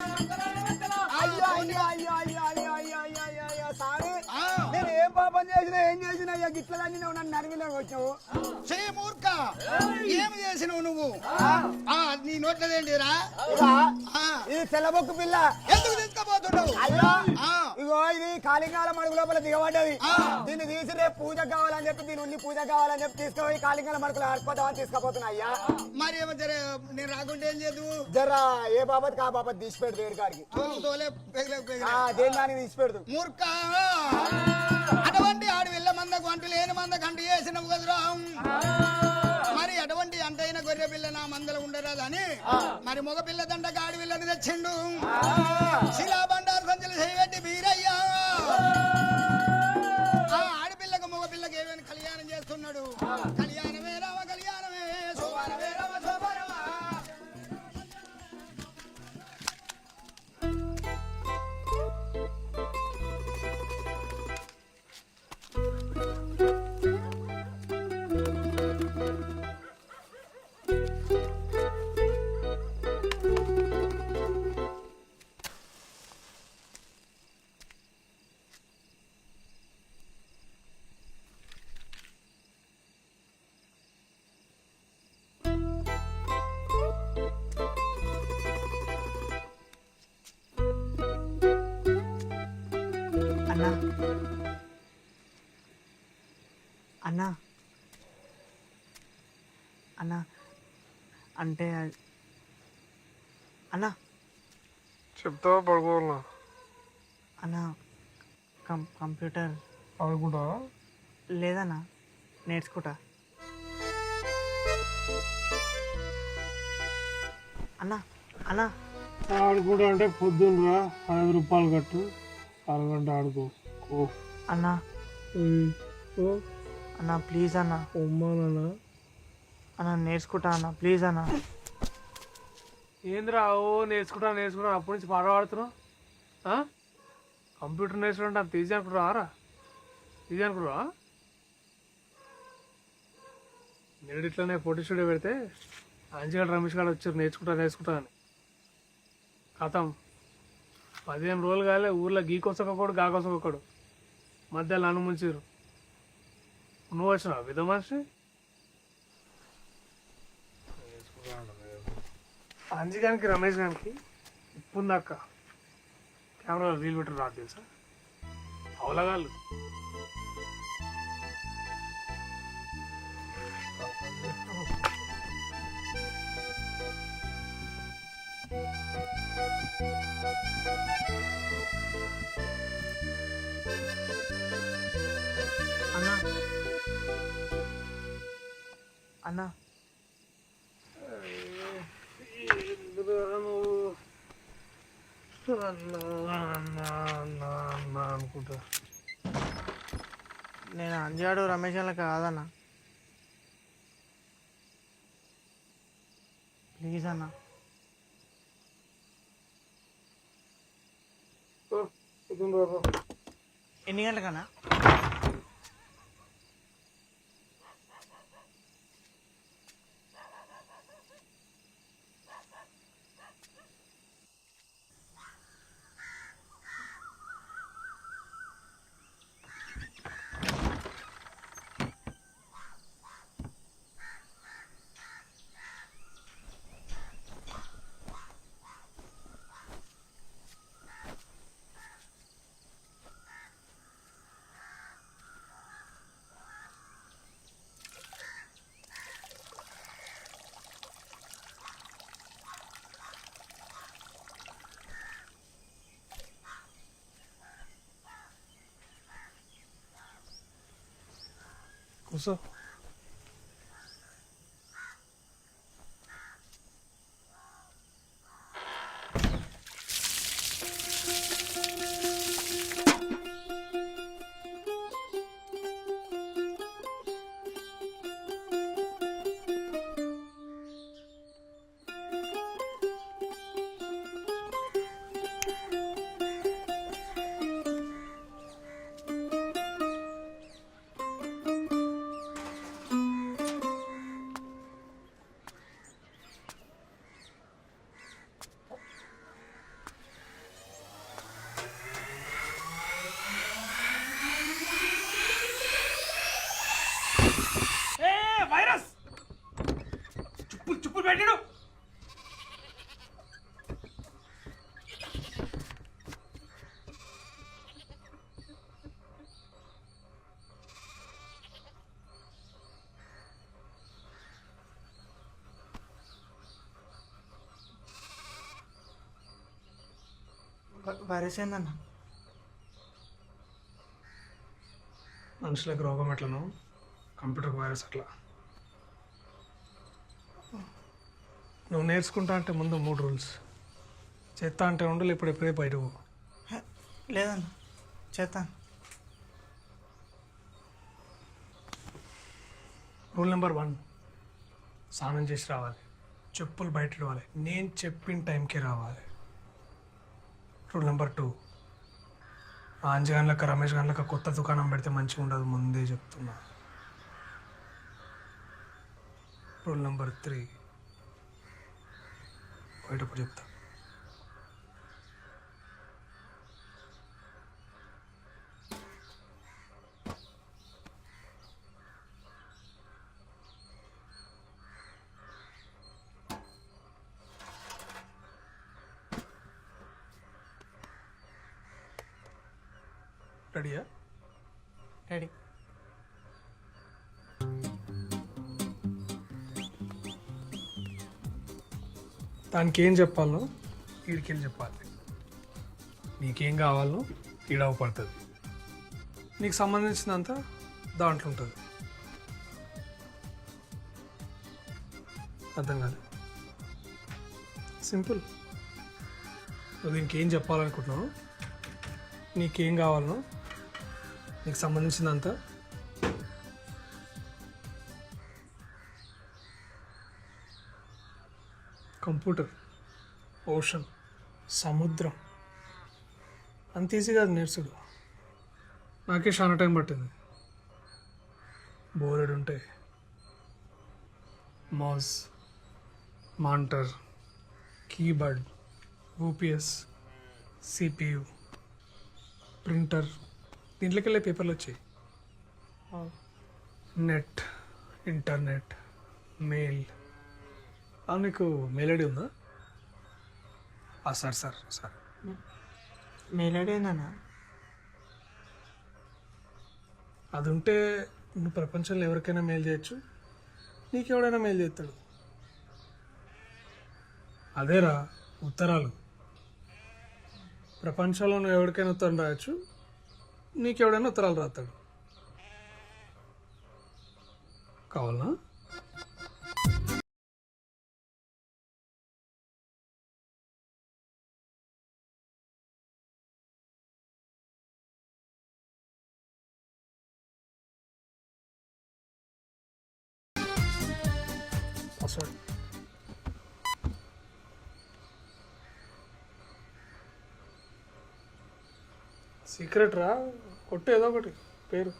Thank you. చేసినా ఏం చేసినా అయ్యా గిట్లన్నీ నువ్వు నన్ను నరిమిలోకి వచ్చావు. చే మూర్ఖ! ఏమి చేసినావు నువ్వు? ఆ, నీ నోట్లదేంటిరా ఇదా తెల్లబొక్కు పిల్ల. ఎందుకు తీసుకుపోతున్నావు? ఇగో ఇది కాళింగాల మడుగు లోపల దిగబడ్డది. దీన్ని తీసి రేపు పూజ కావాలని చెప్పి దీని ఉన్ని పూజ కావాలని చెప్పి తీసుకుపోయి కాళింగాల మడుగులో ఆడిపోతామని తీసుకుపోతున్నా అయ్యా. మరి ఏమో జర నేను రాకుంటే ఏం చేద్దు? జరా ఏ బాబత్ కా బాబత్ తీసి పెడదు వేరు గారికి దేని దానికి తీసి పెడదు మూర్ఖ! అటువంటి ఆడి వెళ్ళ మందకు అంటు లేని మందకు అంటు చేసినవు కదురా మరి అటువంటి అంటైన గొర్రె పిల్ల నా మందలు ఉండరాదు అని మరి మగ పిల్ల దండకు ఆడి పిల్లని తెచ్చిండు. అన్నా అంటే అన్నా. చెప్తావా? పడుకోవాలనా అన్నా కం కంప్యూటర్ ఆడుకుంటా లేదన్నా నేర్చుకుంటా. అన్నా అన్నా. ఆడుకుంటా అంటే పొద్దున్నరా ఐదు రూపాయలు కట్టు. అరగంట ఆడుకో. ఓ. అన్నా. అన్నా ప్లీజ్ అన్నా. ఉమ్మానన్నా అన్నా నేర్చుకుంటా అన్న ప్లీజ్ అన్నా. ఏందిరా ఓ నేర్చుకుంటా నేర్చుకుంటా అప్పటి నుంచి పాట పాడుతున్నావు? కంప్యూటర్ నేర్చుకుంటే అంత ఈజీ అనుకుంటారా ఈజీ అనుకుంటారా నేను ఇట్లానే ఫోటో స్టూడియో పెడితే అంజగాడు రమేష్ గారు వచ్చారు నేర్చుకుంటా నేర్చుకుంటా అని. కథం. పదిహేను రోజులు కాలే ఊర్లో గీకొసకొకడు గాకొసకొకడు మధ్యలో నన్ను ముంచారు. నువ్వు వచ్చినావు? విధ మనిషి? అంజి గారికి రమేష్ గారికి ఇప్పుడు దాకా కెమెరాలో రీల్ పెట్టరు రాదు తెలుసా? అవలగాళ్ళు. అన్నా. అన్నా. అనుకుంటా. నేను అంజాడు రమేష్ వాళ్ళకి కాదన్నా. ప్లీజ్ అన్నా. ఎన్ని గంటలకన్నా? 不是 పెట్టడు. వరసేందన్న? మనుషులకు రోగం ఎట్లను కంప్యూటర్కి వైరస్ అట్లా. నువ్వు నేర్చుకుంటా అంటే ముందు మూడు రూల్స్. చేస్తా అంటే ఉండాలి ఇప్పుడు ఎప్పుడే బయటకు. హే, లేదన్న. చేస్తాను రూల్ నెంబర్ వన్. స్నానం చేసి రావాలి. చెప్పులు బయట ఇడవాలి. నేను చెప్పిన టైంకి రావాలి. Rule number two. ఆంజీ గంటలకు రమేష్ గంటలకు కొత్త దుకాణం పెడితే మంచిగా ఉండదు ముందే చెప్తున్నా. Rule number three. బయటప్పుడు చెప్తా రెడీయా రెడీ దానికి ఏం చెప్పాలో? వీడికెళ్ళి చెప్పాలి? నీకేం కావాలో ఈడవ పడుతుంది నీకు సంబంధించినంత దాంట్లో ఉంటుంది. అర్థం కాదు సింపుల్. నువ్వు దీనికి ఏం చెప్పాలనుకుంటున్నావు నీకేం కావాలనో నీకు సంబంధించినంత కంప్యూటర్ ఓషన్ సముద్రం. అంత ఈజీ కాదు నేర్చుడు. నాకే చాలా టైం పట్టింది. బోర్డ్ ఉంటాయి mouse monitor keyboard UPS CPU printer దీంట్లోకి వెళ్ళే పేపర్లు వచ్చాయి. నెట్ ఇంటర్నెట్ మెయిల్ నీకు మెయిల్ ఐడి ఉందా sir sir sir. Mail ID ఏందన్న అది ఉంటే నువ్వు ప్రపంచంలో ఎవరికైనా మెయిల్ చేయొచ్చు. నీకు ఎవడైనా మెయిల్ చేస్తాడు. అదేరా ఉత్తరాలు. ప్రపంచంలో నువ్వు ఎవరికైనా ఉత్తరం రాయొచ్చు. నీకు ఎవడైనా ఉత్తరాలు రాస్తాడు. కావాలనా? పాస్వర్డ్ సీక్రెట్ రా కొట్టు ఏదో ఒకటి పేరు.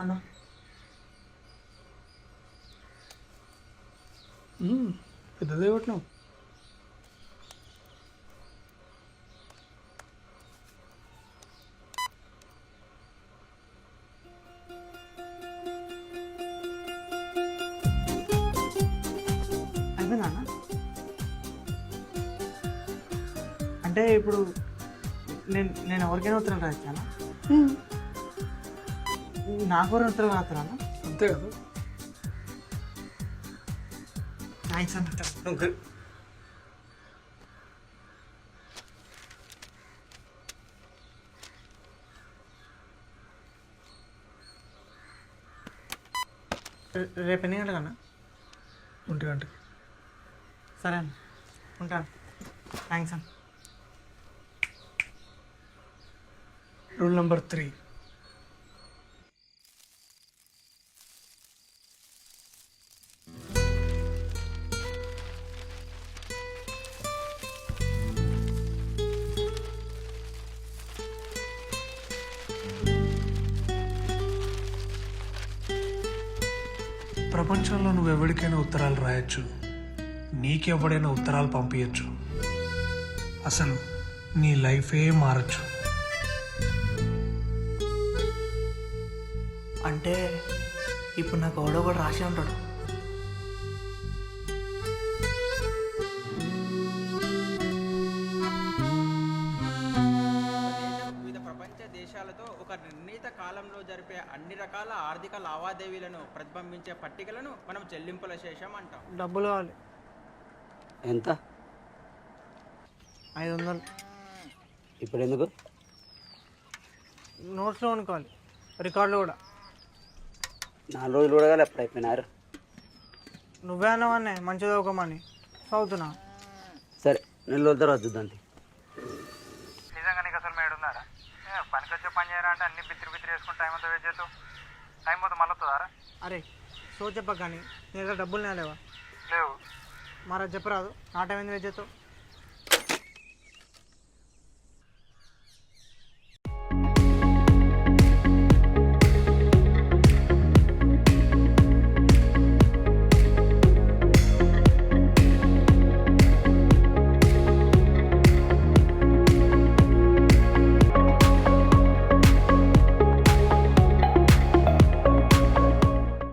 అన్న. పెద్దదే కొట్టినావు. అంటే ఇప్పుడు నేను నేను ఎవరికైనా ఉత్తరం రాస్తానా నాకు ఎవరైనా ఉత్తరం రాస్తారా? అన్న అంతే కదా. థ్యాంక్స్ అన్న నువ్వు గ- రే- రేపు ఎన్ని గంటలకన్నా? ఒంటి గంటకి. సరే అన్న. ఉంటాను. థ్యాంక్స్ అన్న. Rule number three. ప్రపంచంలో నువ్వు ఎవరికైనా ఉత్తరాలు రాయొచ్చు. నీకెవడైనా ఉత్తరాలు పంపించచ్చు అసలు నీ లైఫే మారచ్చు. అంటే ఇప్పుడు నాకు ఎవడో కూడా రాసి ఉంటాడు. వివిధ ప్రపంచ దేశాలతో ఒక నిర్ణీత కాలంలో జరిపే అన్ని రకాల ఆర్థిక లావాదేవీలను ప్రతిబింబించే పట్టికలను మనం చెల్లింపుల శేషం అంటాం. డబ్బులు కావాలి. ఎంత? ఐదు వందలు ఇప్పుడు ఎందుకు నోట్స్లో అనుకోవాలి. రికార్డులు కూడా. నాలుగు రోజులు కూడా కాలే ఎప్పుడు అయిపోయినారు నువ్వే అన్నవన్నే మంచిగా చదువుకోమని. చదువుతున్నా. సరే నెల రోజుల తర్వాత చూద్దాం నిజంగా నీకు అసలు మేడు ఉందారా పనికి వచ్చే పని చేయరా అంటే అన్ని బిత్తిరి బిత్తిరి వేసుకుని టైం అంతా వెయిట్ చేస్తావు టైం పోతే మళ్ళీ వస్తుందారా అరే సో చెప్పక కానీ నీ దగ్గర డబ్బులు నేలేవా లేవు? మరి అది చెప్పరాదు నా టైం ఎందుకు చేస్తావు?